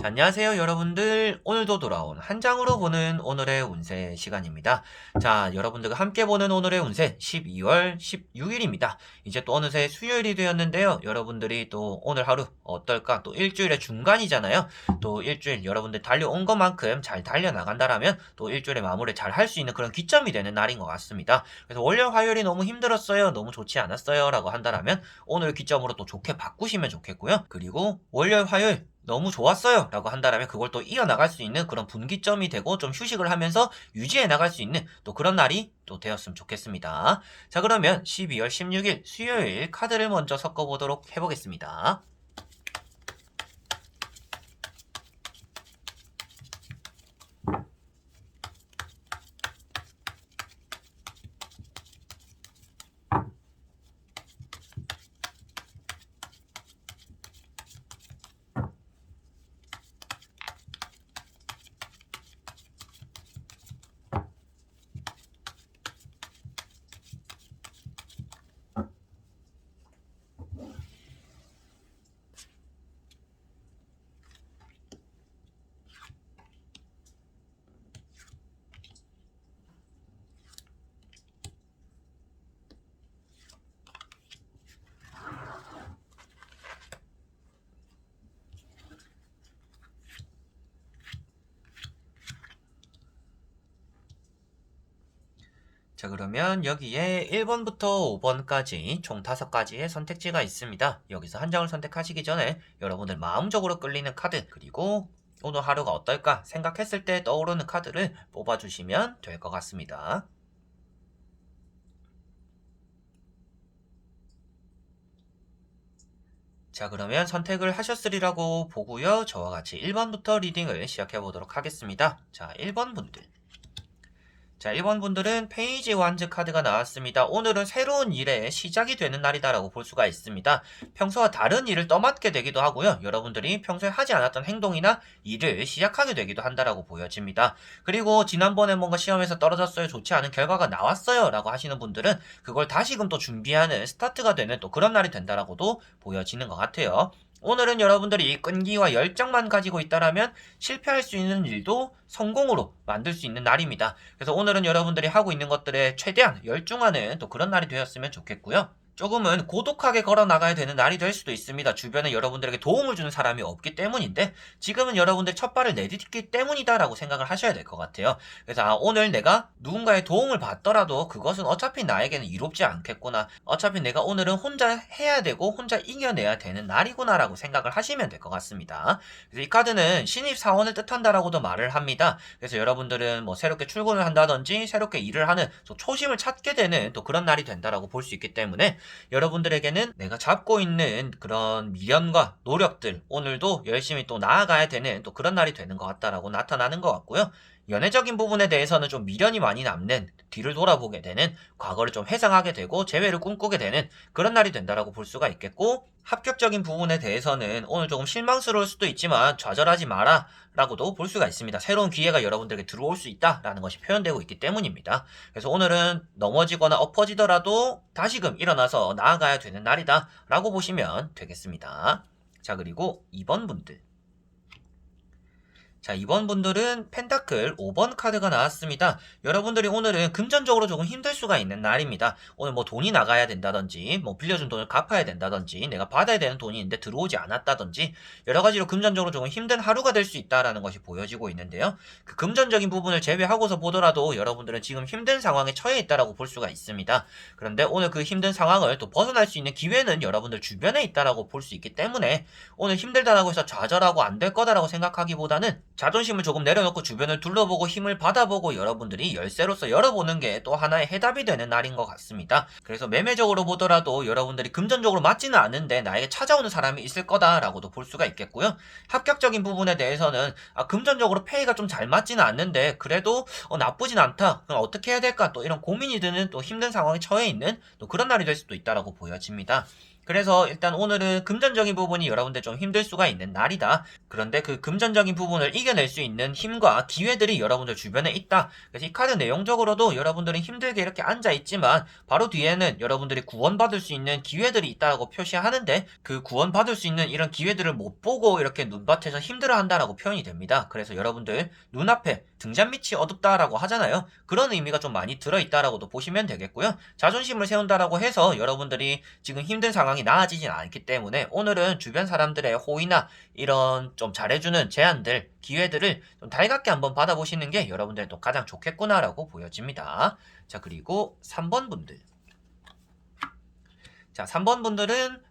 자, 안녕하세요 여러분들. 오늘도 돌아온 한 장으로 보는 오늘의 운세 시간입니다. 자 여러분들과 함께 보는 오늘의 운세 12월 16일입니다. 이제 또 어느새 수요일이 되었는데요. 여러분들이 또 오늘 하루 어떨까? 또 일주일의 중간이잖아요. 또 일주일 여러분들 달려온 것만큼 잘 달려나간다라면 또 일주일의 마무리 잘 할 수 있는 그런 기점이 되는 날인 것 같습니다. 그래서 월요일 화요일이 너무 힘들었어요. 너무 좋지 않았어요. 라고 한다라면 오늘 기점으로 또 좋게 바꾸시면 좋겠고요. 그리고 월요일 화요일 너무 좋았어요 라고 한다면 그걸 또 이어나갈 수 있는 그런 분기점이 되고 좀 휴식을 하면서 유지해 나갈 수 있는 또 그런 날이 또 되었으면 좋겠습니다. 자 그러면 12월 16일 수요일 카드를 먼저 섞어보도록 해보겠습니다. 자 그러면 여기에 1번부터 5번까지 총 5가지의 선택지가 있습니다. 여기서 한 장을 선택하시기 전에 여러분들 마음적으로 끌리는 카드 그리고 오늘 하루가 어떨까 생각했을 때 떠오르는 카드를 뽑아주시면 될 것 같습니다. 자 그러면 선택을 하셨으리라고 보고요. 저와 같이 1번부터 리딩을 시작해 보도록 하겠습니다. 자 1번 분들 자, 1번 분들은 페이지 완즈 카드가 나왔습니다. 오늘은 새로운 일의 시작이 되는 날이다라고 볼 수가 있습니다. 평소와 다른 일을 떠맡게 되기도 하고요. 여러분들이 평소에 하지 않았던 행동이나 일을 시작하게 되기도 한다라고 보여집니다. 그리고 지난번에 뭔가 시험에서 떨어졌어요. 좋지 않은 결과가 나왔어요. 라고 하시는 분들은 그걸 다시금 또 준비하는 스타트가 되는 또 그런 날이 된다라고도 보여지는 것 같아요. 오늘은 여러분들이 끈기와 열정만 가지고 있다라면 실패할 수 있는 일도 성공으로 만들 수 있는 날입니다. 그래서 오늘은 여러분들이 하고 있는 것들에 최대한 열중하는 또 그런 날이 되었으면 좋겠고요. 조금은 고독하게 걸어 나가야 되는 날이 될 수도 있습니다. 주변에 여러분들에게 도움을 주는 사람이 없기 때문인데 지금은 여러분들 첫 발을 내딛기 때문이다라고 생각을 하셔야 될 것 같아요. 그래서 아, 오늘 내가 누군가의 도움을 받더라도 그것은 어차피 나에게는 이롭지 않겠구나. 어차피 내가 오늘은 혼자 해야 되고 혼자 이겨내야 되는 날이구나라고 생각을 하시면 될 것 같습니다. 그래서 이 카드는 신입 사원을 뜻한다라고도 말을 합니다. 그래서 여러분들은 뭐 새롭게 출근을 한다든지 새롭게 일을 하는 초심을 찾게 되는 또 그런 날이 된다라고 볼 수 있기 때문에 여러분들에게는 내가 잡고 있는 그런 미련과 노력들 오늘도 열심히 또 나아가야 되는 또 그런 날이 되는 것 같다라고 나타나는 것 같고요. 연애적인 부분에 대해서는 좀 미련이 많이 남는 뒤를 돌아보게 되는 과거를 좀 회상하게 되고 재회를 꿈꾸게 되는 그런 날이 된다라고 볼 수가 있겠고 합격적인 부분에 대해서는 오늘 조금 실망스러울 수도 있지만 좌절하지 마라 라고도 볼 수가 있습니다. 새로운 기회가 여러분들에게 들어올 수 있다라는 것이 표현되고 있기 때문입니다. 그래서 오늘은 넘어지거나 엎어지더라도 다시금 일어나서 나아가야 되는 날이다 라고 보시면 되겠습니다. 자 그리고 2번 분들 자, 이번 분들은 펜타클 5번 카드가 나왔습니다. 여러분들이 오늘은 금전적으로 조금 힘들 수가 있는 날입니다. 오늘 뭐 돈이 나가야 된다든지, 뭐 빌려준 돈을 갚아야 된다든지, 내가 받아야 되는 돈이 있는데 들어오지 않았다든지, 여러 가지로 금전적으로 조금 힘든 하루가 될 수 있다라는 것이 보여지고 있는데요. 그 금전적인 부분을 제외하고서 보더라도 여러분들은 지금 힘든 상황에 처해 있다라고 볼 수가 있습니다. 그런데 오늘 그 힘든 상황을 또 벗어날 수 있는 기회는 여러분들 주변에 있다라고 볼 수 있기 때문에 오늘 힘들다라고 해서 좌절하고 안 될 거다라고 생각하기보다는 자존심을 조금 내려놓고 주변을 둘러보고 힘을 받아보고 여러분들이 열쇠로서 열어보는 게 또 하나의 해답이 되는 날인 것 같습니다. 그래서 매매적으로 보더라도 여러분들이 금전적으로 맞지는 않는데 나에게 찾아오는 사람이 있을 거다라고도 볼 수가 있겠고요. 합격적인 부분에 대해서는 아, 금전적으로 페이가 좀 잘 맞지는 않는데 그래도 어, 나쁘진 않다. 그럼 어떻게 해야 될까? 또 이런 고민이 드는 또 힘든 상황에 처해 있는 또 그런 날이 될 수도 있다라고 보여집니다. 그래서 일단 오늘은 금전적인 부분이 여러분들 좀 힘들 수가 있는 날이다. 그런데 그 금전적인 부분을 이겨낼 수 있는 힘과 기회들이 여러분들 주변에 있다. 그래서 이 카드 내용적으로도 여러분들은 힘들게 이렇게 앉아 있지만 바로 뒤에는 여러분들이 구원받을 수 있는 기회들이 있다고 표시하는데 그 구원받을 수 있는 이런 기회들을 못 보고 이렇게 눈밭에서 힘들어 한다라고 표현이 됩니다. 그래서 여러분들 눈앞에 등잔 밑이 어둡다라고 하잖아요. 그런 의미가 좀 많이 들어있다라고도 보시면 되겠고요. 자존심을 세운다라고 해서 여러분들이 지금 힘든 상황 이 나아지진 않기 때문에 오늘은 주변 사람들의 호의나 이런 좀 잘해주는 제안들, 기회들을 좀 달갑게 한번 받아보시는 게 여러분들도 가장 좋겠구나라고 보여집니다. 자, 그리고 3번 분들. 자, 3번 분들은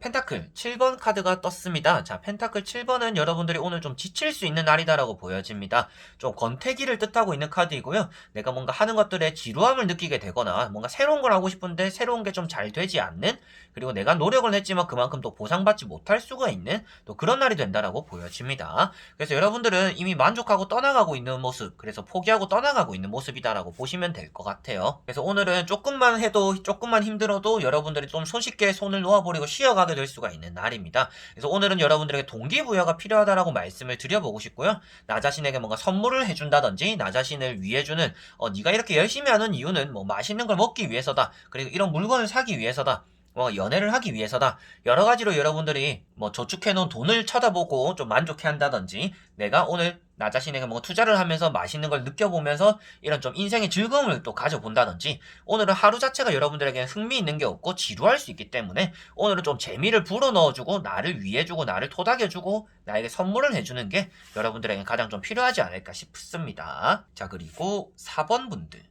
펜타클 7번 카드가 떴습니다. 자, 펜타클 7번은 여러분들이 오늘 좀 지칠 수 있는 날이다라고 보여집니다. 좀 권태기를 뜻하고 있는 카드이고요. 내가 뭔가 하는 것들에 지루함을 느끼게 되거나 뭔가 새로운 걸 하고 싶은데 새로운 게 좀 잘 되지 않는 그리고 내가 노력을 했지만 그만큼 또 보상받지 못할 수가 있는 또 그런 날이 된다라고 보여집니다. 그래서 여러분들은 이미 만족하고 떠나가고 있는 모습, 그래서 포기하고 떠나가고 있는 모습이다라고 보시면 될 것 같아요. 그래서 오늘은 조금만 해도 조금만 힘들어도 여러분들이 좀 손쉽게 손을 놓아버리고 쉬어가게 될 수가 있는 날입니다. 그래서 오늘은 여러분들에게 동기부여가 필요하다라고 말씀을 드려보고 싶고요. 나 자신에게 뭔가 선물을 해준다든지 나 자신을 위해주는 어, 네가 이렇게 열심히 하는 이유는 뭐 맛있는 걸 먹기 위해서다. 그리고 이런 물건을 사기 위해서다. 뭐 연애를 하기 위해서다. 여러 가지로 여러분들이 뭐 저축해 놓은 돈을 쳐다보고 좀 만족해 한다든지 내가 오늘 나 자신에게 뭔가 투자를 하면서 맛있는 걸 느껴보면서 이런 좀 인생의 즐거움을 또 가져본다든지 오늘은 하루 자체가 여러분들에게 흥미 있는 게 없고 지루할 수 있기 때문에 오늘은 좀 재미를 불어 넣어주고 나를 위해주고 나를 토닥여주고 나에게 선물을 해주는 게 여러분들에게 가장 좀 필요하지 않을까 싶습니다. 자 그리고 4번 분들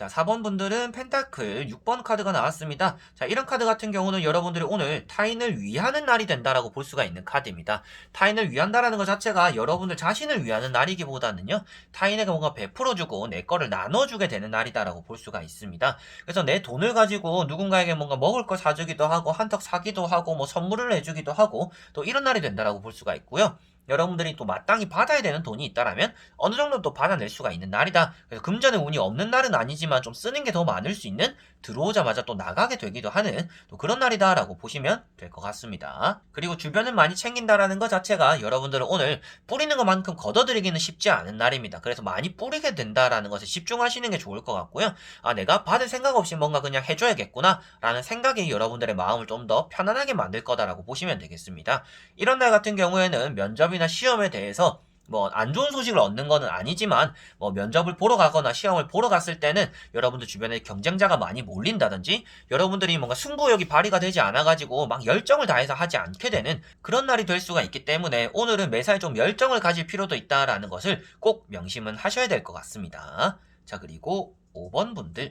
자, 4번 분들은 펜타클 6번 카드가 나왔습니다. 자, 이런 카드 같은 경우는 여러분들이 오늘 타인을 위하는 날이 된다라고 볼 수가 있는 카드입니다. 타인을 위한다라는 것 자체가 여러분들 자신을 위하는 날이기보다는요, 타인에게 뭔가 베풀어주고 내 거를 나눠주게 되는 날이다라고 볼 수가 있습니다. 그래서 내 돈을 가지고 누군가에게 뭔가 먹을 걸 사주기도 하고, 한턱 사기도 하고, 뭐 선물을 해주기도 하고, 또 이런 날이 된다라고 볼 수가 있고요. 여러분들이 또 마땅히 받아야 되는 돈이 있다라면 어느 정도 또 받아낼 수가 있는 날이다. 그래서 금전의 운이 없는 날은 아니지만 좀 쓰는 게 더 많을 수 있는 들어오자마자 또 나가게 되기도 하는 또 그런 날이다라고 보시면 될 것 같습니다. 그리고 주변을 많이 챙긴다라는 것 자체가 여러분들은 오늘 뿌리는 것만큼 걷어들이기는 쉽지 않은 날입니다. 그래서 많이 뿌리게 된다라는 것에 집중하시는 게 좋을 것 같고요. 아 내가 받을 생각 없이 뭔가 그냥 해줘야겠구나 라는 생각이 여러분들의 마음을 좀 더 편안하게 만들 거다라고 보시면 되겠습니다. 이런 날 같은 경우에는 면접이 나 시험에 대해서 뭐안 좋은 소식을 얻는 거는 아니지만 뭐 면접을 보러 가거나 시험을 보러 갔을 때는 여러분들 주변에 경쟁자가 많이 몰린다든지 여러분들이 뭔가 승부욕이 발휘가 되지 않아 가지고 막 열정을 다해서 하지 않게 되는 그런 날이 될 수가 있기 때문에 오늘은 매사에 좀 열정을 가질 필요도 있다라는 것을 꼭 명심은 하셔야 될 것 같습니다. 자 그리고 5번 분들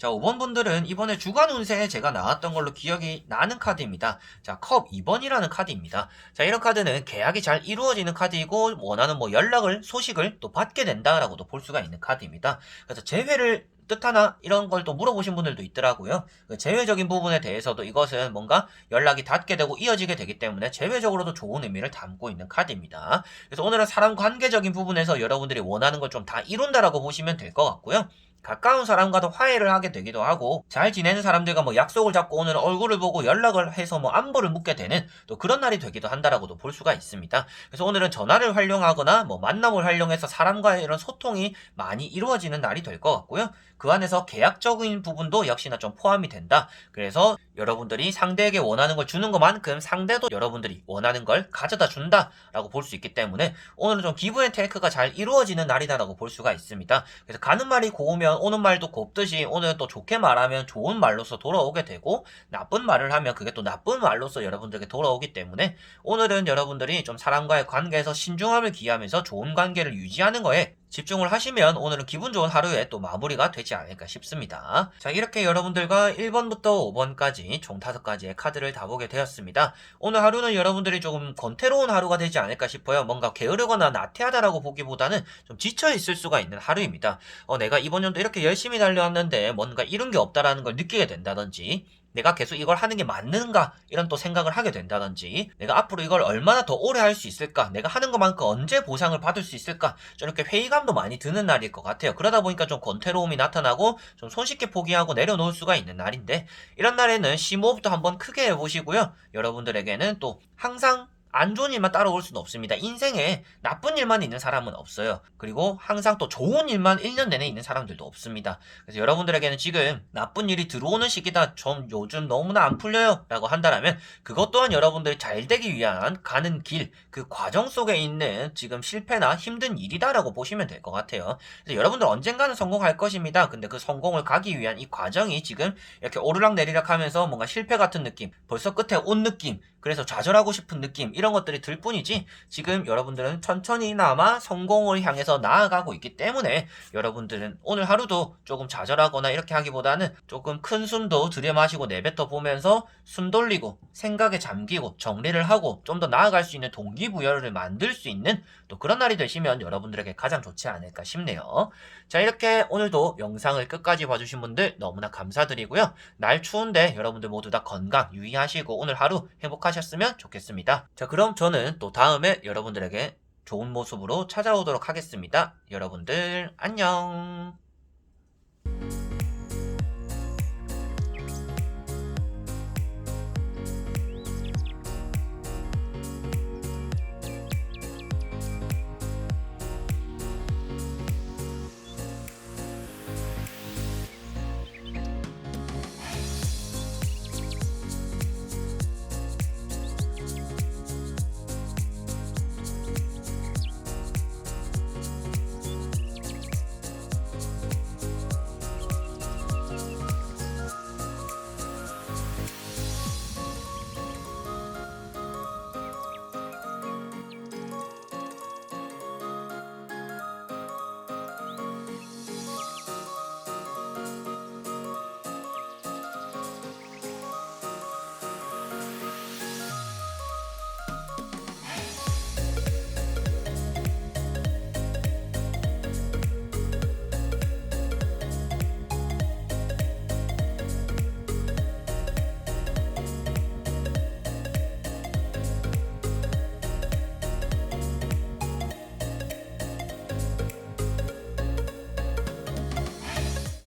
자, 5번 분들은 이번에 주간 운세에 제가 나왔던 걸로 기억이 나는 카드입니다. 자, 컵 2번이라는 카드입니다. 자, 이런 카드는 계약이 잘 이루어지는 카드이고 원하는 뭐 연락을, 소식을 또 받게 된다라고도 볼 수가 있는 카드입니다. 그래서 재회를 뜻하나 이런 걸 또 물어보신 분들도 있더라고요. 그 재회적인 부분에 대해서도 이것은 뭔가 연락이 닿게 되고 이어지게 되기 때문에 재회적으로도 좋은 의미를 담고 있는 카드입니다. 그래서 오늘은 사람 관계적인 부분에서 여러분들이 원하는 걸 좀 다 이룬다라고 보시면 될 것 같고요. 가까운 사람과도 화해를 하게 되기도 하고 잘 지내는 사람들과 뭐 약속을 잡고 오늘 얼굴을 보고 연락을 해서 뭐 안부를 묻게 되는 또 그런 날이 되기도 한다라고도 볼 수가 있습니다. 그래서 오늘은 전화를 활용하거나 뭐 만남을 활용해서 사람과의 이런 소통이 많이 이루어지는 날이 될 것 같고요. 그 안에서 계약적인 부분도 역시나 좀 포함이 된다. 그래서 여러분들이 상대에게 원하는 걸 주는 것만큼 상대도 여러분들이 원하는 걸 가져다 준다라고 볼 수 있기 때문에 오늘은 좀 기브 앤 테이크가 잘 이루어지는 날이다라고 볼 수가 있습니다. 그래서 가는 말이 고우면 오는 말도 곱듯이 오늘 또 좋게 말하면 좋은 말로서 돌아오게 되고 나쁜 말을 하면 그게 또 나쁜 말로서 여러분들에게 돌아오기 때문에 오늘은 여러분들이 좀 사람과의 관계에서 신중함을 기하면서 좋은 관계를 유지하는 거에 집중을 하시면 오늘은 기분 좋은 하루에 또 마무리가 되지 않을까 싶습니다. 자, 이렇게 여러분들과 1번부터 5번까지 총 5가지의 카드를 다 보게 되었습니다. 오늘 하루는 여러분들이 조금 권태로운 하루가 되지 않을까 싶어요. 뭔가 게으르거나 나태하다라고 보기보다는 좀 지쳐 있을 수가 있는 하루입니다. 어, 내가 이번 연도 이렇게 열심히 달려왔는데 뭔가 이룬 게 없다라는 걸 느끼게 된다든지 내가 계속 이걸 하는 게 맞는가? 이런 또 생각을 하게 된다든지 내가 앞으로 이걸 얼마나 더 오래 할 수 있을까? 내가 하는 것만큼 언제 보상을 받을 수 있을까? 좀 이렇게 회의감도 많이 드는 날일 것 같아요. 그러다 보니까 좀 권태로움이 나타나고 좀 손쉽게 포기하고 내려놓을 수가 있는 날인데 이런 날에는 심호흡도 한번 크게 해보시고요. 여러분들에게는 또 항상 안 좋은 일만 따라올 수는 없습니다. 인생에 나쁜 일만 있는 사람은 없어요. 그리고 항상 또 좋은 일만 1년 내내 있는 사람들도 없습니다. 그래서 여러분들에게는 지금 나쁜 일이 들어오는 시기다. 좀 요즘 너무나 안 풀려요. 라고 한다면 그것 또한 여러분들이 잘 되기 위한 가는 길, 그 과정 속에 있는 지금 실패나 힘든 일이다라고 보시면 될 것 같아요. 그래서 여러분들 언젠가는 성공할 것입니다. 근데 그 성공을 가기 위한 이 과정이 지금 이렇게 오르락 내리락 하면서 뭔가 실패 같은 느낌, 벌써 끝에 온 느낌, 그래서 좌절하고 싶은 느낌 이런 것들이 들 뿐이지 지금 여러분들은 천천히나마 성공을 향해서 나아가고 있기 때문에 여러분들은 오늘 하루도 조금 좌절하거나 이렇게 하기보다는 조금 큰 숨도 들여마시고 내뱉어 보면서 숨 돌리고 생각에 잠기고 정리를 하고 좀 더 나아갈 수 있는 동기부여를 만들 수 있는 또 그런 날이 되시면 여러분들에게 가장 좋지 않을까 싶네요. 자 이렇게 오늘도 영상을 끝까지 봐주신 분들 너무나 감사드리고요. 날 추운데 여러분들 모두 다 건강 유의하시고 오늘 하루 행복하셨으면 좋겠습니다. 자, 그럼 저는 또 다음에 여러분들에게 좋은 모습으로 찾아오도록 하겠습니다. 여러분들 안녕.